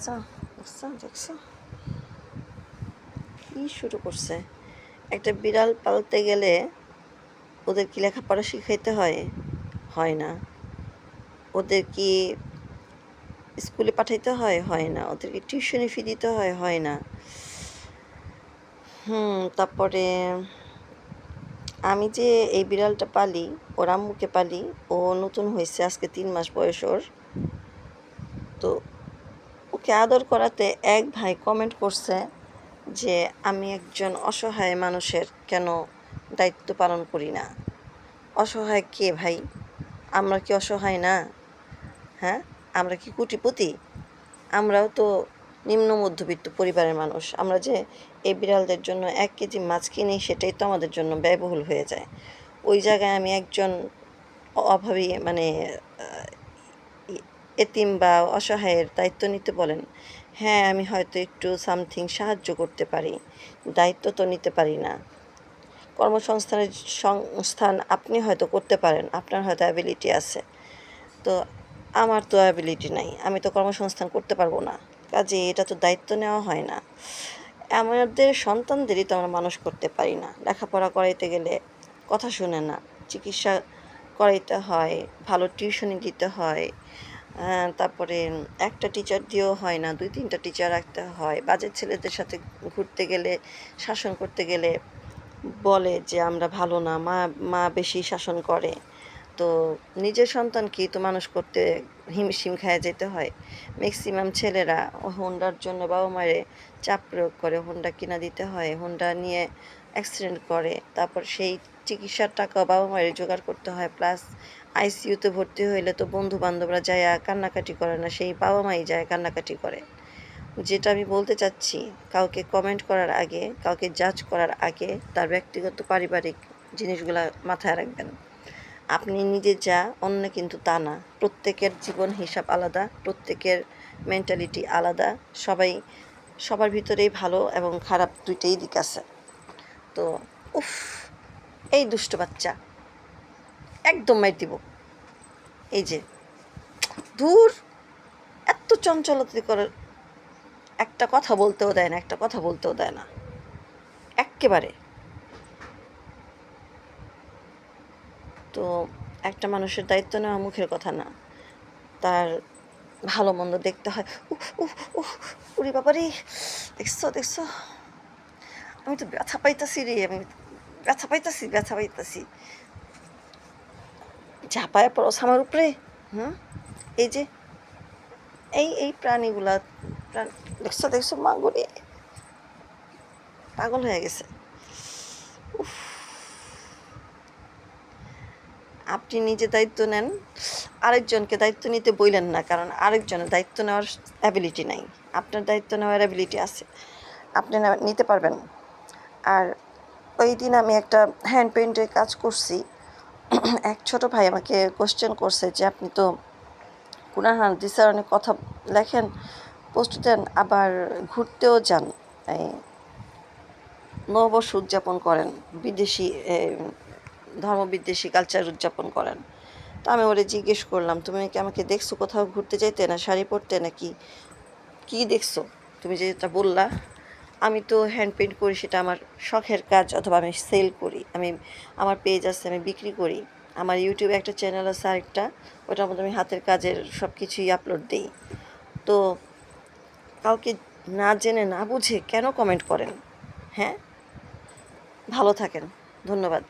দেখছ দেখছ দেখছ। কি শুরু করছে? একটা বিড়াল পালতে গেলে ওদের কি লেখাপড়া শিখাইতে হয়? হয় না। ওদের কি স্কুলে পাঠাইতে হয়? হয় না। ওদেরকে টিউশনি ফি দিতে হয়? হয় না। হুম, তারপরে আমি যে এই বিড়ালটা পালি, ওর আম্মুকে পালি, ও নতুন হয়েছে, আজকে তিন মাস বয়স ওর। তো ওকে আদর করাতে এক ভাই কমেন্ট করছে যে, আমি একজন অসহায় মানুষের কেন দায়িত্ব পালন করি না? অসহায় কে ভাই? আমরা কি অসহায় না? হ্যাঁ আমরা কি কুটিপতি? আমরাও তো নিম্ন মধ্যবিত্ত পরিবারের মানুষ। আমরা যে এই বিড়ালদের জন্য এক কেজি মাছ কিনি, সেটাই তো আমাদের জন্য ব্যয়বহুল হয়ে যায়। ওই জায়গায় আমি একজন অভাবী মানে এতিম বা অসহায়ের দায়িত্ব নিতে বলেন। হ্যাঁ আমি হয়তো একটু সামথিং সাহায্য করতে পারি। দায়িত্ব তো নিতে পারি না। কর্মসংস্থানের সংস্থান আপনি হয়তো করতে পারেন। আপনার হয়তো অ্যাবিলিটি আছে। তো আমার তো অ্যাবিলিটি নাই। আমি তো কর্মসংস্থান করতে পারব না। কাজে এটা তো দায়িত্ব নেওয়া হয় না। আমাদের সন্তানদেরই তো আমরা মানুষ করতে পারি না। লেখাপড়া করাইতে গেলে কথা শুনে না। চিকিৎসা করাইতে হয়, ভালো টিউশনি দিতে হয় তারপরে একটা টিচার দিয়েও হয় না, দুই তিনটা টিচার রাখতে হয়। বাজের ছেলেদের সাথে ঘুরতে গেলে, শাসন করতে গেলে বলে যে, আমরা ভালো না, মা মা বেশি শাসন করে। তো নিজের সন্তানকেই তো মানুষ করতে হিমশিম খায় যেতে হয়। ম্যাক্সিমাম ছেলেরা হোন্ডার জন্য বাবা মায়ের চাপ প্রয়োগ করে হোন্ডা কিনা দিতে হয়। হোন্ডা নিয়ে অ্যাক্সিডেন্ট করে, তারপর সেই চিকিৎসার টাকা বাবা মায়ের জোগাড় করতে হয় প্লাস আইসিইউতে ভর্তি হইলে তো বন্ধু বান্ধবরা যায় কান্নাকাটি করে না, সেই বাবা মাই যায় কান্নাকাটি করে। যেটা আমি বলতে চাচ্ছি, কাউকে কমেন্ট করার আগে, কাউকে জাজ করার আগে তার ব্যক্তিগত পারিবারিক জিনিসগুলা মাথায় রাখবেন। আপনি নিজে যা, অন্য কিন্তু তা না। প্রত্যেকের জীবন হিসাব আলাদা, প্রত্যেকের মেন্টালিটি আলাদা। সবাই, সবার ভিতরেই ভালো এবং খারাপ দুইটাই দিক আছে। তো উফ, এই দুষ্ট বাচ্চা। একদম মাই দিব। এই যে দূর এত চঞ্চলতা করে একটা কথা বলতেও দেয় না, একটা কথা বলতেও দেয় না। এক্কেবারে। তো একটা মানুষের দায়িত্ব নেওয়া মুখের কথা না, তার ভালো মন্দ দেখতে হয়। উফ উহ উফ উরি বাবারে, দেখছ দেখছ? আমি তো ব্যথা পাইতাছি রে আমি ব্যথা পাইতাছি ব্যথা পাইতাছি ঝাঁপায় পড়স আমার উপরে হুম এই যে এই এই প্রাণীগুলা প্রাণ দেখছ দেখছ মাগুরি পাগল হয়ে গেছে উফ আপনি নিজে দায়িত্ব নেন আরেকজনকে দায়িত্ব নিতে বইলেন না কারণ আরেকজনের দায়িত্ব নেওয়ার অ্যাবিলিটি নাই আপনার দায়িত্ব নেওয়ার অ্যাবিলিটি আছে আপনি নিতে পারবেন আর ওই দিন আমি একটা হ্যান্ড পেইন্টের কাজ করছি। এক ছোট ভাই আমাকে কোশ্চেন করছে যে, আপনি তো কুনার হাদিসের অনেক কথা লেখেন পোস্ট দেন, আবার ঘুরতেও যান। এই নববর্ষ উদযাপন করেন, বিদেশি ধর্মবিদ্বেষী কালচার উদযাপন করেন। তো আমি ওরে জিজ্ঞেস করলাম, তুমি কি আমাকে দেখছ কোথাও ঘুরতে যাইতে, না শাড়ি পরতে, নাকি কি দেখছ? তুমি যেটা বললা আমি তো হ্যান্ড পেন্ট করি, সেটা আমার শখের কাজ অথবা আমি সেল করি। আমি, আমার পেজ আছে, আমি বিক্রি করি। আমার ইউটিউবে একটা চ্যানেল আছে আরেকটা, ওটার মধ্যে আমি হাতের কাজের সব কিছুই আপলোড দিই। তো কাউকে না জেনে, না বুঝে কেন কমেন্ট করেন? হ্যাঁ? ভালো থাকেন। ধন্যবাদ।